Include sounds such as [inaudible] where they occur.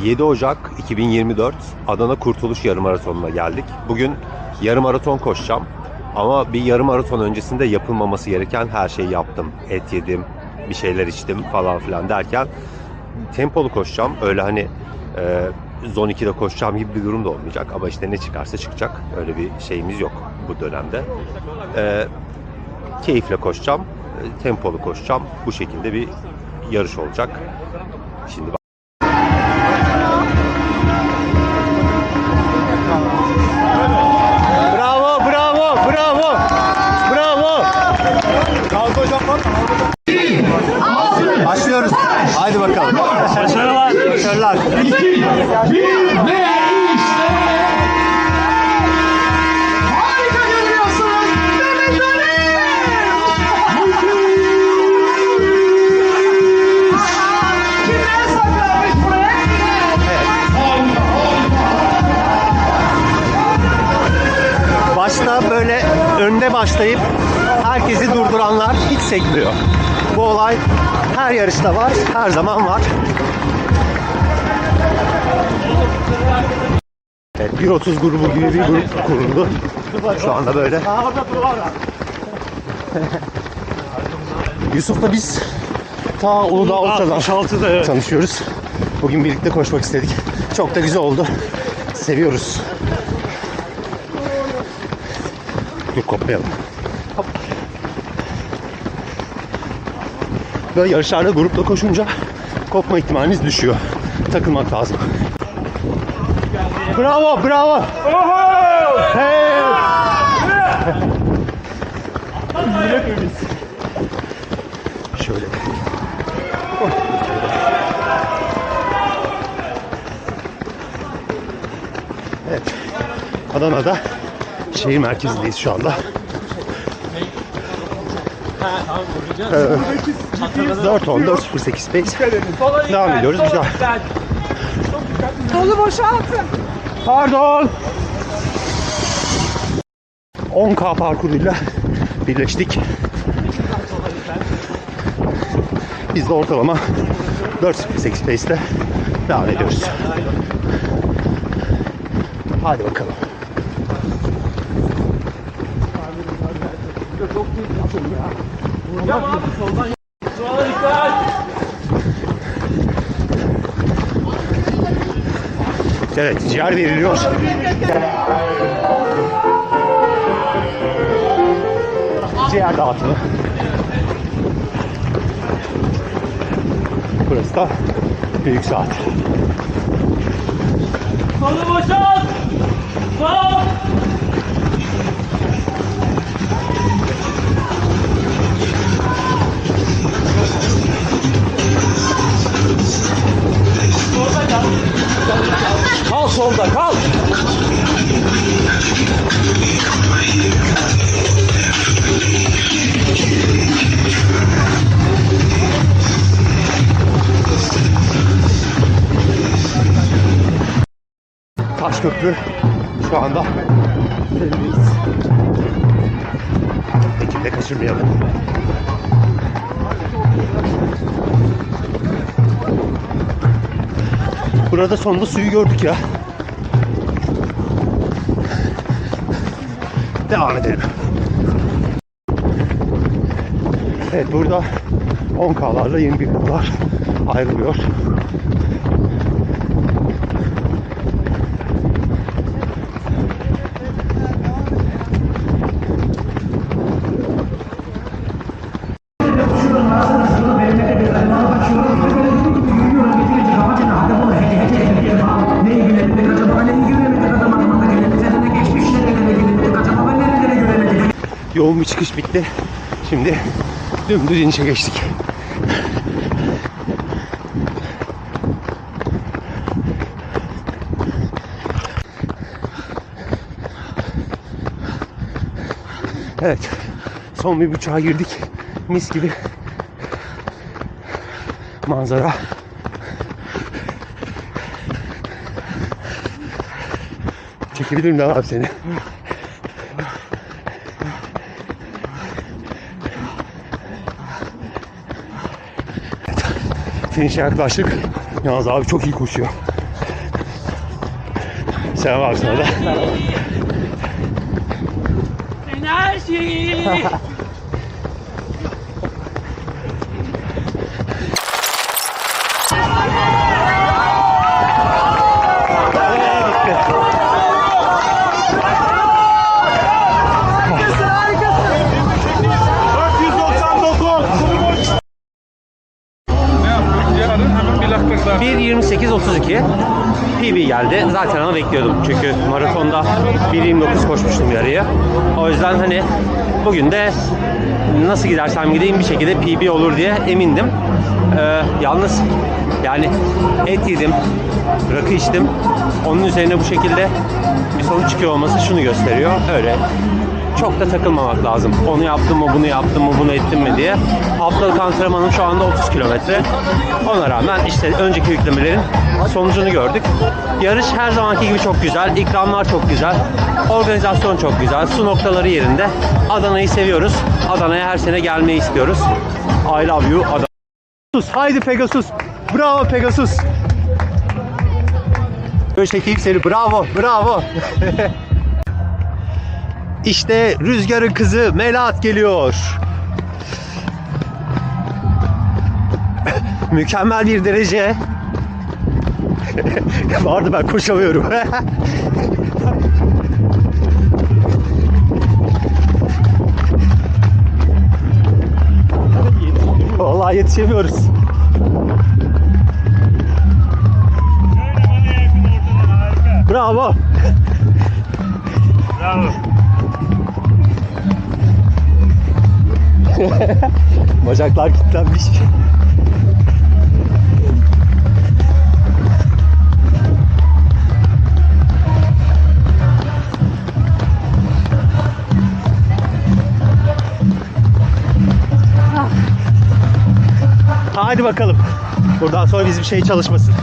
7 Ocak 2024 Adana Kurtuluş Yarım Maratonu'na geldik. Bugün yarım maraton koşacağım. Ama bir yarım maraton öncesinde yapılmaması gereken her şeyi yaptım. Et yedim, bir şeyler içtim falan filan derken tempolu koşacağım. Öyle hani e, zon 2'de koşacağım gibi bir durum da olmayacak. Ama işte ne çıkarsa çıkacak. Öyle bir şeyimiz yok bu dönemde. E, keyifle koşacağım. e, Tempolu koşacağım. Bu şekilde bir yarış olacak. Şimdi Bravo, önde başlayıp herkesi durduranlar hiç sekmiyor. Bu olay her yarışta var, her zaman var. Evet, 1.30 grubu gibi bir grup kuruldu. Şu anda böyle. Yusuf'la biz ta Uludağ Ultra'dan tanışıyoruz. Bugün birlikte koşmak istedik. Çok da güzel oldu. Seviyoruz. Dur kopmayalım. Hop. Böyle yarışlarda grupla koşunca kopma ihtimaliniz düşüyor. Takılmak lazım. Bravo, bravo. Hey. Şöyle. Evet. Adana'da şehir merkezindeyiz şu anda. Ee, 4 10 4 08 pace. Devam ediyoruz. Güzel. Dolu boşaltın. Pardon. 10K parkuruyla birleştik. Biz de ortalama 4.8 pace'te devam ediyoruz. Hadi bakalım. Evet, ciğer veriliyor. Ciğer dağıtımı. Burası da büyük saat. Solu boşalt! Kal solda, kal. Taşköprü şu anda üzerindeyiz. Ekiple kaçırmayalım. Burada sonunda suyu gördük ya. Devam edelim. Evet burada 10K'larla yeni bir gruplar ayrılıyor. Bir çıkış bitti. Şimdi dümdüz inişe geçtik. Evet. Son bir buçuğa girdik. Mis gibi manzara. Çekebilirim de abi seni. Finish'e yaklaştık. Şey Yalnız abi çok iyi koşuyor. Selam abi sana da. Enerji! [laughs] 1.28.32 PB geldi. Zaten onu bekliyordum. Çünkü maratonda 1.29 koşmuştum yarıya. O yüzden hani bugün de nasıl gidersem gideyim bir şekilde PB olur diye emindim. Ee, yalnız yani et yedim, rakı içtim. Onun üzerine bu şekilde bir sonuç çıkıyor olması şunu gösteriyor. Öyle çok da takılmamak lazım. Onu yaptım mı, bunu yaptım mı, bunu ettim mi diye. Haftalık antrenmanım şu anda 30 kilometre. Ona rağmen işte önceki yüklemelerin sonucunu gördük. Yarış her zamanki gibi çok güzel. İkramlar çok güzel. Organizasyon çok güzel. Su noktaları yerinde. Adana'yı seviyoruz. Adana'ya her sene gelmeyi istiyoruz. I love you Adana. Pegasus, haydi Pegasus. Bravo Pegasus. Böyle çekeyim seni. Bravo, bravo. [laughs] İşte rüzgarın kızı Melahat geliyor. [laughs] Mükemmel bir derece. [laughs] Vardı ben koşamıyorum. [laughs] Vallahi yetişemiyoruz. Bravo. [laughs] Bacaklar kilitlenmiş. Hadi bakalım. Buradan sonra bizim şey çalışmasın.